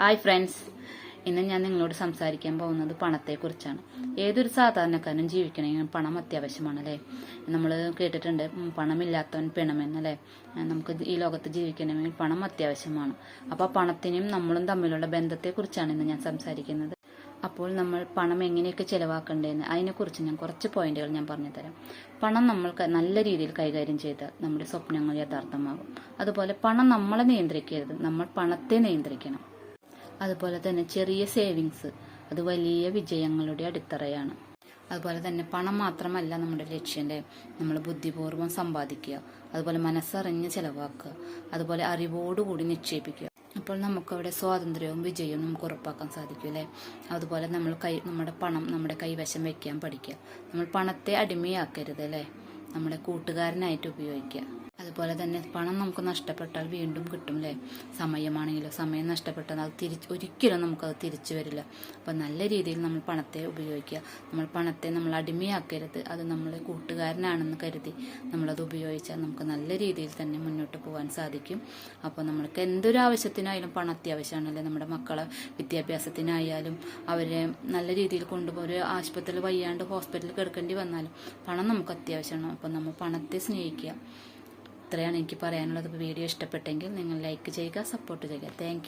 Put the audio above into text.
Hi friends ഇന്ന് ഞാൻ നിങ്ങളോട് സംസാരിക്കാൻ പോകുന്നത് പണത്തെക്കുറിച്ചാണ്. ഏതൊരു സാധാരണക്കാരനും ജീവിക്കണമെങ്കിൽ പണം അത്യാവശ്യമാണ് അല്ലേ നമ്മൾ കേട്ടിട്ടുണ്ട് പണമില്ലാത്തവൻ പിണമെന്നല്ലേ? നമുക്ക് ഈ ലോകത്ത് ജീവിക്കണമെങ്കിൽ പണം അത്യാവശ്യമാണ്. അപ്പോൾ പണത്തിനും നമ്മളും തമ്മിലുള്ള ബന്ധത്തെക്കുറിച്ചാണ് ഇന്ന് ഞാൻ സംസാരിക്കുന്നത്. അപ്പോൾ നമ്മൾ പണം എങ്ങനെയൊക്കെ ചെലവാക്കേണ്ടതെന്ന് അതിനെക്കുറിച്ച് ഞാൻ കുറച്ച് പോയിന്റുകൾ ഞാൻ പറഞ്ഞു തരാം പണം നമ്മൾ നല്ല രീതിയിൽ കൈകാര്യം ചെയ്താൽ നമ്മുടെ സ്വപ്നങ്ങൾ യഥാർത്ഥമാകും. അതുപോലെ പണം നമ്മളെ നിയന്ത്രിക്കരുത്. നമ്മൾ പണത്തെ നിയന്ത്രിക്കണം. അതുപോലെ തന്നെ ചെറിയ സേവിങ്സ്. അത് വലിയ വിജയങ്ങളുടെ അടിത്തറയാണ്. അതുപോലെ തന്നെ പണം മാത്രമല്ല നമ്മുടെ ലക്ഷ്യം നമ്മൾ ബുദ്ധിപൂർവം സമ്പാദിക്കുക. അതുപോലെ മനസ്സറിഞ്ഞ് ചെലവാക്കുക. അതുപോലെ അറിവോടുകൂടി നിക്ഷേപിക്കുക. അപ്പോൾ നമുക്കവിടെ സ്വാതന്ത്ര്യവും വിജയവും നമുക്ക് ഉറപ്പാക്കാൻ സാധിക്കും അല്ലേ? അതുപോലെ നമ്മൾ കൈ നമ്മുടെ പണം നമ്മുടെ കൈവശം വെക്കാൻ പഠിക്കുക. നമ്മൾ പണത്തെ അടിമയാക്കരുത് അല്ലേ? നമ്മുടെ കൂട്ടുകാരനായിട്ട് ഉപയോഗിക്കുക. അതുപോലെ തന്നെ പണം നമുക്ക് നഷ്ടപ്പെട്ടാൽ വീണ്ടും കിട്ടും അല്ലേ സമയമാണെങ്കിലോ? സമയം നഷ്ടപ്പെട്ടാൽ അത് തിരിച്ച് ഒരിക്കലും നമുക്കത് തിരിച്ചു വരില്ല. അപ്പം നല്ല രീതിയിൽ നമ്മൾ പണത്തെ ഉപയോഗിക്കുക. നമ്മൾ പണത്തെ നമ്മൾ അടിമയാക്കരുത്. അത് നമ്മളെ കൂട്ടുകാരനാണെന്ന് കരുതി നമ്മളത് ഉപയോഗിച്ചാൽ നമുക്ക് നല്ല രീതിയിൽ തന്നെ മുന്നോട്ട് പോകാൻ സാധിക്കും. അപ്പോൾ നമ്മൾക്ക് എന്തൊരു ആവശ്യത്തിനായാലും പണം അത്യാവശ്യമാണല്ലേ? നമ്മുടെ മക്കളെ വിദ്യാഭ്യാസത്തിനായാലും അവരെ നല്ല രീതിയിൽ കൊണ്ടുപോയി ഒരു ആശുപത്രിയിൽ വയ്യാണ്ട് ഹോസ്പിറ്റലിൽ കിടക്കേണ്ടി വന്നാലും പണം നമുക്ക് അത്യാവശ്യമാണ്. അപ്പോൾ നമ്മൾ പണത്തെ സ്നേഹിക്കുക. ഇത്രയാണ് എനിക്ക് പറയാനുള്ളത്. വീഡിയോ ഇഷ്ടപ്പെട്ടെങ്കിൽ നിങ്ങൾ ലൈക്ക് ചെയ്യുക സപ്പോർട്ട് ചെയ്യുക. താങ്ക്